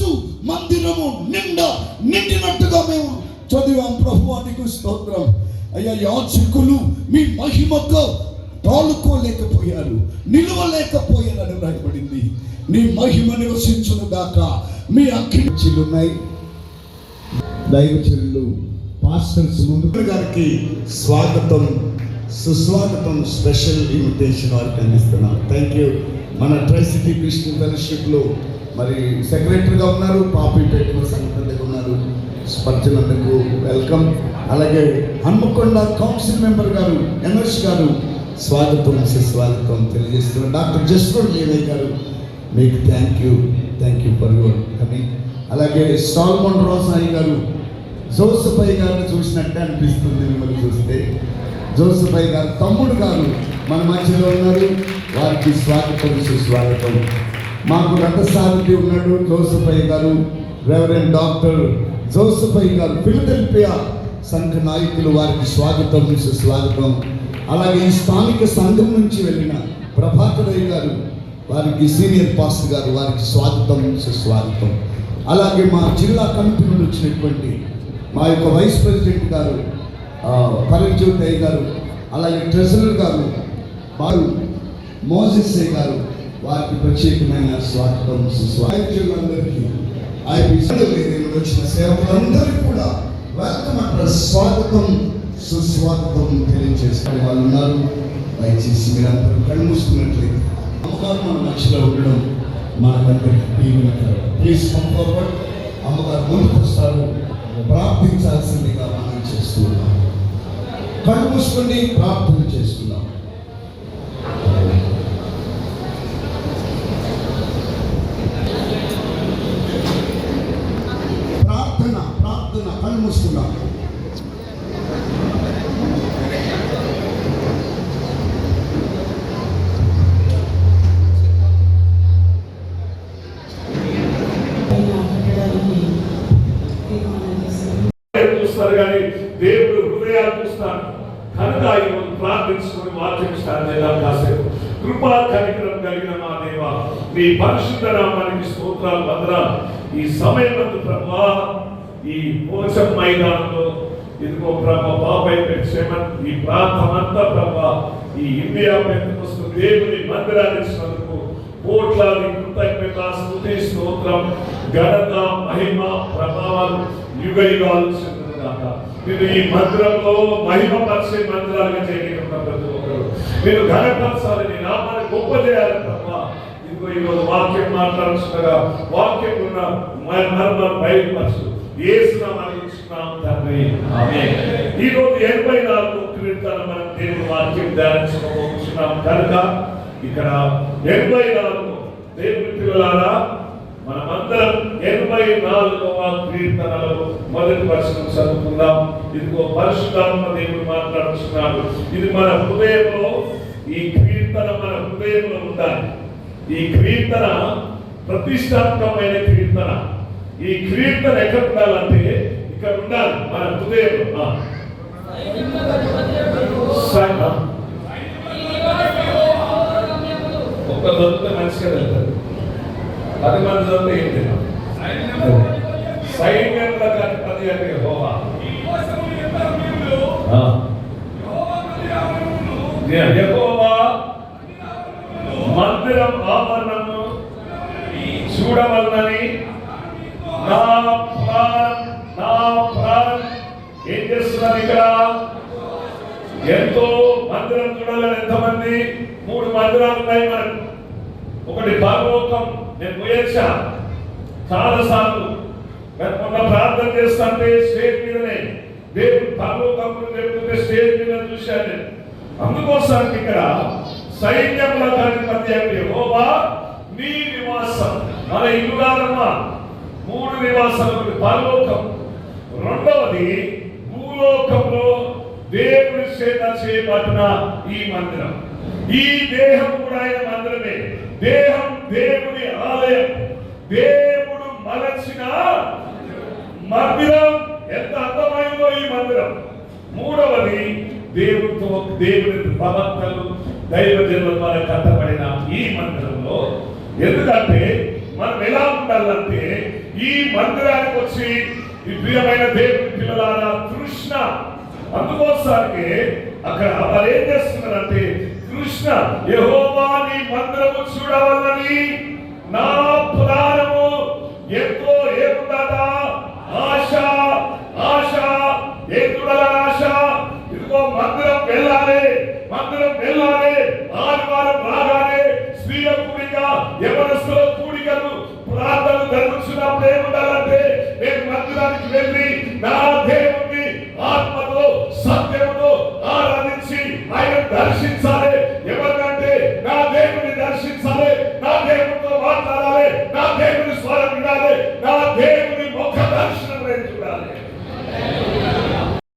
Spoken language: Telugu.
రోజు మందిరము నిండా నిండినట్టుగా మేము చదివాం. ప్రభువానికి స్తోత్రం. అయ్యా యాచకులు మీ మహిమతో తాలుకోలేకపోయారు నిలవలేకపోయారని రాయబడింది నీ మహిమ నివసించును గాక. మీ అఖిలు దైవచరులు పాస్టర్స్ ముందు గారికి స్వాగతం. సుస్వాగతం స్పెషల్ ఇన్విటేషన్ వారికి అందిస్తున్నాం. థ్యాంక్ యూ మన ట్రై సిటీ క్రిస్టియన్ ఫెలోషిప్లో మరి సెక్రటరీగా ఉన్నారు పాపి పెట్టిన సంఘటనగా ఉన్నారు స్పర్శనందుకు వెల్కమ్ అలాగే హన్మకొండ కౌన్సిల్ మెంబర్ గారు ఎన్ఎస్ గారు స్వాగతం సుస్వాగతం తెలియజేస్తున్నారు డాక్టర్ జస్వర్ లేవయ్య గారు మీకు thank you thank you for your coming అలాగే సాల్మన్ రోసాయి గారు జోసుఫై గారిని చూసినట్టే అనిపిస్తుంది మిమ్మల్ని చూస్తే. జోసఫై గారు తమ్ముడు గారు మన మధ్యలో ఉన్నారు వారికి స్వాగతం సుస్వాగతం. మాకు రథసారథి ఉన్నాడు జోసఫయ్య గారు రెవరెండ్ డాక్టర్ జోసఫయ్య గారు ఫిలదెల్పియా సంఘ నాయకులు వారికి స్వాగతం సుస్వాగతం అలాగే ఈ స్థానిక సంఘం నుంచి వెళ్ళిన ప్రభాకరయ్య గారు వారికి సీనియర్ పాస్టర్ గారు వారికి స్వాగతం సుస్వాగతం అలాగే మా జిల్లా కమిటీ నుండి వచ్చినటువంటి మా యొక్క వైస్ ప్రెసిడెంట్ గారు పరంజ్యోతి గారు అలాగే ట్రెజరర్ గారు వారు మోజెస్ గారు వారికి ప్రత్యేకమైన స్వాగతం సుస్వాగతులందరికీ ఐపీ వచ్చిన సేవకులందరికీ కూడా వెల్కమ్ అంటారు స్వాగతం సుస్వాగతం తెలియజేసుకునే వాళ్ళు ఉన్నారు. దయచేసి మీరందరూ కళ్ళు మూసుకున్నట్లయితే అమ్మగారు మన మధ్యలో ఉండడం మనకందరికీ దీవెనకరం ప్లీజ్ కమ్ ఫార్వర్డ్ అమ్మగారు ముందుకు వస్తారు. ప్రార్థించాల్సిందిగా మనం చేస్తున్నాం. కళ్ళు మూసుకొని ప్రార్థన చేస్తున్నాం. ప్రార్థన ప్రార్థన కళ్ళు మూసుకున్నాం చూస్తారు కానీ దేవుడు హృదయాలు చూస్తాడు కనుక ఈరోజు ప్రార్థించుకుని వాక్యం స్టార్ట్ చేద్దాం కాసేపు. కృపా కనికరం కలిగిన మా దేవ మీ పరిశుద్ధ నామానికి స్తోత్రాలు భద్రాలు ఈ సమయం ప్రభా ఈ మోసం మైదానంలో ఇదిగో ప్రభా బాబాయ్ క్షేమం ఈ ప్రాంతం అంతా ప్రభా ఈ ఇండియా పెద్దకొస్తు దేవుని మందిరాన్ని ఇచ్చినందుకు కోట్లాది కృతజ్ఞత స్థుతి స్తోత్రం ఘనత మహిమ ప్రభావాలు యుగ యుగాలు చెందుగాక మీరు ఈ మందిరంలో మహిమ పరిచే మందిరాలుగా చేయగలిగిన ప్రతి ఒక్కరు. మీరు ఘనపరచాలని నామాన్ని గొప్ప చేయాలి తప్ప ఇదిగో ఈరోజు వాక్యం మాట్లాడుతుండగా వాక్యం ఉన్న మర్మ బయలుపరచు. ఈ రోజు ఎనభై నాలుగు కీర్తన మనం దేవుని వాక్యం ధ్యానించుకోబోతున్నాం కనుక ఇక్కడ ఎనభై నాలుగు దేవుని పిల్లలారా మనమందరం ఎనభై నాలుగవ కీర్తనలో మొదటి వర్షం చదువుకుందాం. ఇదిగో పరిశుద్ధాత్మ దేవుడు మాట్లాడుతున్నాడు. ఇది మన హృదయంలో ఈ కీర్తన మన హృదయంలో ఉండాలి. ఈ కీర్తన ప్రతిష్టాత్మకమైన కీర్తన. ఈ కీర్తన ఎక్కడ ఉండాలంటే ఇక్కడ ఉండాలి మన హృదయంలో. ఒక్క దొరికితే మంచిగా వెళ్తారు పది మంది దొరికితే ఏంటి సైన్యంలో కానీ పది అంటే హోవా యెహోవా మందిరం ఆవరణము చూడవలనని నా ప్రాణం నా ప్రాణం చూస్తున్నాను ఇక్కడ. ఎంతో మందిరం చూడాలని ఎంతమంది? మూడు మందిరాలు ఉన్నాయి మనకు. ఒకటి పరలోకం నేను పోయొచ్చా చాలా సార్లు మొన్న ప్రార్థన చేస్తుంటే స్టేజ్ మీదనే దేవుడు పరలోకం చెప్తుంటే స్టేజ్ మీద చూశాను నేను. అందుకోసానికి ఇక్కడ సైన్యముల అధిపతి అంటే యెహోవా నీ నివాసం. మన ఇల్లు కాదమ్మా. మూడు నివాసాలు పరలోకం రెండవది పరలోకంలో దేవుడి చేత చేయబడిన ఈ మందిరం. ఈ దేహం కూడా ఆయన మందిరమే. దేహం దేవుని ఆలయం. దేవుడు మలచిన మందిరం. ఎంత అందమైందో ఈ మందిరం. మూడవది దేవుడితో దేవుని ప్రవక్తలు దైవజనుల ద్వారా కట్టబడిన ఈ మందిరంలో ఎందుకంటే మనం ఎలా ఉండాలంటే ఈ మందిరానికి వచ్చి ఈ దేవుని పిల్లలారా కృష్ణ అందుకోసానికి అక్కడ వారు ఏం చేస్తున్నారంటే కృష్ణ యహోవాని మంత్రము మందిరము చూడవల్లని నా ప్రాణము ఎంతో ఏముందట? ఆశ ఆశ ఏ ఆశ? ఇదిగో మందిరం వెళ్ళాలి మందిరం వెళ్ళాలి ఆదివారం రాగానే స్త్రీల కూడిక Shit, sorry.